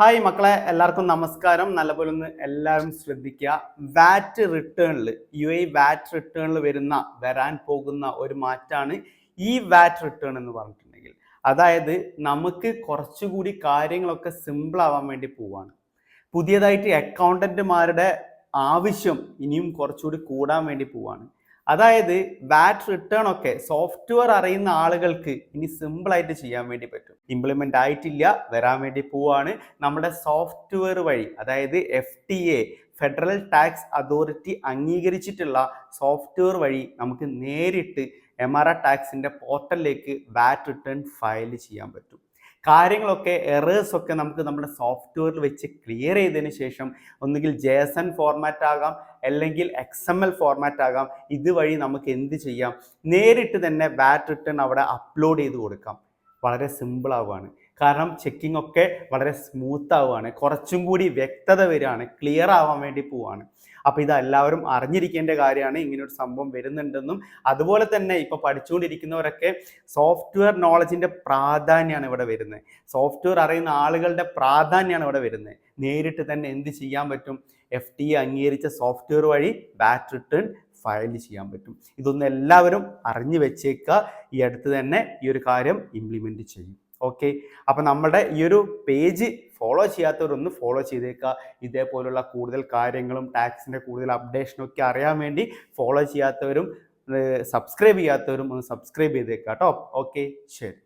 Hi മക്കളെ എല്ലാവർക്കും നമസ്കാരം. നല്ലപോലെ ഒന്ന് എല്ലാവരും ശ്രദ്ധിക്കുക. വാറ്റ് റിട്ടേണിൽ യു ഐ വാറ്റ് റിട്ടേണിൽ വരുന്ന വരാൻ പോകുന്ന ഒരു മാറ്റാണ് ഈ വാറ്റ് റിട്ടേൺ എന്ന് പറഞ്ഞിട്ടുണ്ടെങ്കിൽ. അതായത് നമുക്ക് കുറച്ചുകൂടി കാര്യങ്ങളൊക്കെ സിമ്പിൾ ആവാൻ വേണ്ടി പോവാണ്. പുതിയതായിട്ട് അക്കൗണ്ടന്റുമാരുടെ ആവശ്യം ഇനിയും കുറച്ചുകൂടി കൂടാൻ വേണ്ടി പോവാണ്. അതായത് വാറ്റ് റിട്ടേൺ ഒക്കെ സോഫ്റ്റ്വെയർ അറിയുന്ന ആളുകൾക്ക് ഇനി സിമ്പിൾ ആയിട്ട് ചെയ്യാൻ വേണ്ടി പറ്റും. ഇംപ്ലിമെന്റ് ആയിട്ടില്ല വരാൻ വേണ്ടി പോവാണ്. നമ്മുടെ സോഫ്റ്റ്വെയർ വഴി അതായത് F T A federal tax authority അംഗീകരിച്ചിട്ടുള്ള software വഴി നമുക്ക് നേരിട്ട് എം ആർ ടാക്സിന്റെ പോർട്ടലിലേക്ക് വാറ്റ് റിട്ടേൺ ഫയൽ ചെയ്യാൻ പറ്റും. കാര്യങ്ങളൊക്കെ എറേഴ്സ് ഒക്കെ നമുക്ക് നമ്മുടെ സോഫ്റ്റ്വെയറിൽ വെച്ച് ക്ലിയർ ചെയ്തതിന് ശേഷം ഒന്നുകിൽ ജെ ഫോർമാറ്റ് ആകാം അല്ലെങ്കിൽ എക്സ് എം എൽ ഫോർമാറ്റ് ആകാം. ഇതുവഴി നമുക്ക് എന്ത് ചെയ്യാം? നേരിട്ട് തന്നെ ബാറ്റ് റിട്ടേൺ അവിടെ അപ്ലോഡ് ചെയ്ത് കൊടുക്കാം. വളരെ സിമ്പിൾ ആവുകയാണ്. കാരണം ചെക്കിംഗ് ഒക്കെ വളരെ സ്മൂത്ത് ആവുകയാണ്. കുറച്ചും കൂടി വ്യക്തത വരികയാണ്. ക്ലിയർ ആവാൻ വേണ്ടി പോവാണ് അപ്പോൾ ഇത് എല്ലാവരും അറിഞ്ഞിരിക്കേണ്ട കാര്യമാണ്. ഇങ്ങനൊരു സംഭവം വരുന്നുണ്ടെന്നും അതുപോലെ തന്നെ ഇപ്പോൾ പഠിച്ചുകൊണ്ടിരിക്കുന്നവരൊക്കെ സോഫ്റ്റ്വെയർ നോളജിന്റെ പ്രാധാന്യമാണ് ഇവിടെ വരുന്നത്. സോഫ്റ്റ്വെയർ അറിയുന്ന ആളുകളുടെ പ്രാധാന്യമാണ് ഇവിടെ വരുന്നത്. നേരിട്ട് തന്നെ എന്ത് ചെയ്യാൻ പറ്റും? എഫ് ടി അംഗീകരിച്ച സോഫ്റ്റ്വെയർ വഴി ബാറ്റ് റിട്ടേൺ ഫയൽ ചെയ്യാൻ പറ്റും. ഇതൊന്നും എല്ലാവരും അറിഞ്ഞു വെച്ചേക്കുക ഈ അടുത്ത് തന്നെ ഈ ഒരു കാര്യം ഇംപ്ലിമെന്റ് ചെയ്യും. ഓക്കെ അപ്പം നമ്മുടെ ഈ ഒരു പേജ് ഫോളോ ചെയ്യാത്തവരൊന്ന് ഫോളോ ചെയ്തേക്കുക ഇതേപോലുള്ള കൂടുതൽ കാര്യങ്ങളും ടാക്സിന്റെ കൂടുതൽ അപ്ഡേഷനും ഒക്കെ അറിയാൻ വേണ്ടി ഫോളോ ചെയ്യാത്തവരും സബ്സ്ക്രൈബ് ചെയ്യാത്തവരും ഒന്ന് സബ്സ്ക്രൈബ് ചെയ്തേക്കാം കേട്ടോ. ഓക്കെ ശരി.